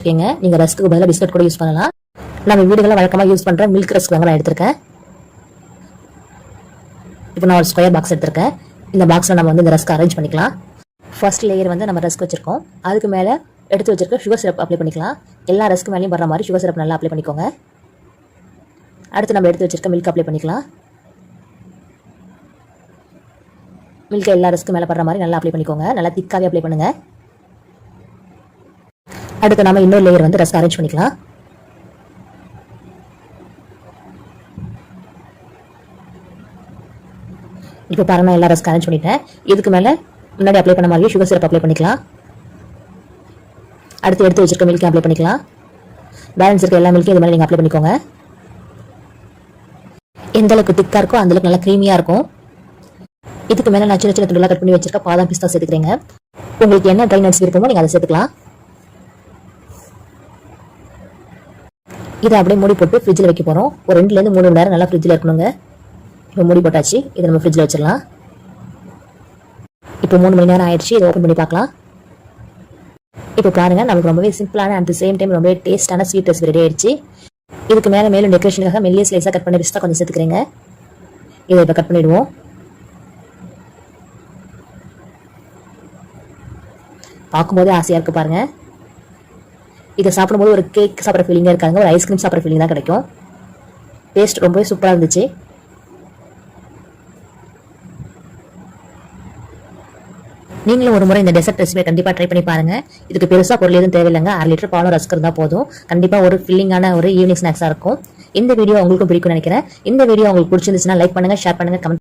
இருக்கீங்க. நீங்க ரஸ்க்கு பதிலாக பிஸ்கட் கூட யூஸ் பண்ணலாம். நம்ம வீடுகளில் வழக்கமாக யூஸ் பண்ற மில்க் ரஸ்க் தாங்க நான் எடுத்திருக்கேன். இப்போ நான் ஒரு ஸ்கொயர் பாக்ஸ் எடுத்திருக்கேன். இந்த பாக்ஸில் நம்ம வந்து இந்த ரஸ்க் அரேஞ்ச் பண்ணிக்கலாம். ஃபர்ஸ்ட் லேயர் வந்து நம்ம ரஸ்க் வச்சிருக்கோம். அதுக்கு மேலே எடுத்து வச்சிருக்க சுகர் சிரப் அப்ளை பண்ணிக்கலாம். எல்லா ரஸ்க்கு மேலேயும் வர மாதிரி சுகர் சிரப் நல்லா அப்ளை பண்ணிக்கோங்க. அடுத்து நம்ம எடுத்து வச்சிருக்க மில்க் அப்ளை பண்ணிக்கலாம். மில்க் எல்லா ரஸ்க்கு மேலே படுற மாதிரி நல்லா அப்ளை பண்ணிக்கோங்க. நல்லா திக்காகவே அப்ளை பண்ணுங்க. அடுத்து நம்ம இன்னொரு லேயர் வந்து ரஸ்க் அரேஞ்ச் பண்ணிக்கலாம். இப்போ பாருங்க நான் எல்லா ரஸ்க் அரேஞ்ச் பண்ணிட்டேன். இதுக்கு மேலே முன்னாடி அப்ளை பண்ண மாதிரியே சுகர் சிரப் அப்ளை பண்ணிக்கலாம். அடுத்து எடுத்து வச்சிருக்க மில்க் அப்ளை பண்ணிக்கலாம். பேலன்ஸ் இருக்க எல்லா மில்க்கையும் இது மாதிரி நீங்கள் அப்ளை பண்ணிக்கோங்க. எந்த அளவுக்கு திக்காக இருக்கோ அந்தளவுக்கு நல்லா க்ரீமியாக இருக்கும். இதுக்கு மேலே நான் சின்ன சின்ன துண்டுலாம் கட் பண்ணி வச்சிருக்க பாதாம் பிஸ்தா சேர்த்துக்கிறேங்க. உங்களுக்கு என்ன ட்ரை நட்ஸ் விருப்பமோ நீங்கள் அதை சேர்த்துக்கலாம். இதை அப்படியே மூடி போட்டு ஃப்ரிட்ஜில் வைக்க போகிறோம் ஒரு ரெண்டுலேருந்து மூணு மணி நேரம் நல்லா ஃப்ரிட்ஜில் இருக்கணுங்க. இப்போ மூடி போட்டாச்சு. இதை நம்ம ஃப்ரிட்ஜில் வச்சிடலாம். இப்போ மூணு மணி நேரம் ஆயிடுச்சு. இதை ஓப்பன் பண்ணி பார்க்கலாம். இப்போ பாருங்கள் நமக்கு ரொம்பவே சிம்பிளான அட் சேம் டைம் ரொம்பவே டேஸ்டான ஸ்வீட் ரெசிபி ரெடி ஆயிடுச்சு. இதுக்கு மேலே மேலும் டெக்கரேஷனுக்காக மெல்லிய ஸ்லைஸாக கட் பண்ண பிஸ்தா கொஞ்சம் சேர்த்துக்கிறேங்க. இதை இப்போ கட் பண்ணிவிடுவோம் பார்க்கும்போதே ஆசையாக இருக்குது பாருங்கள் இதை சாப்பிடும்போது ஒரு கேக் சாப்பிட்ற ஃபீலிங்காக இருக்காங்க. ஒரு ஐஸ்கிரீம் சாப்பிட்ற ஃபீலிங் தான் கிடைக்கும். டேஸ்ட் ரொம்பவே சூப்பராக இருந்துச்சு. நீங்களும் ஒரு முறை இந்த டெசர்ட் ரெசிபியை கண்டிப்பாக ட்ரை பண்ணி பாருங்க. இதுக்கு பெருசாக பொருள் எதுவும் தேவையில்லைங்க. அரை லிட்டர் பாலும் ரஸ்க் இருந்தால் போதும். கண்டிப்பாக ஒரு ஃபில்லிங்கான ஒரு ஈவினிங் ஸ்நாக்ஸாக இருக்கும். இந்த வீடியோ உங்களுக்கும் பிடிக்கும் நினைக்கிறேன். இந்த வீடியோ உங்களுக்கு பிடிச்சிருந்துச்சுன்னா லைக் பண்ணுங்க ஷேர் பண்ணுங்க கமெண்ட்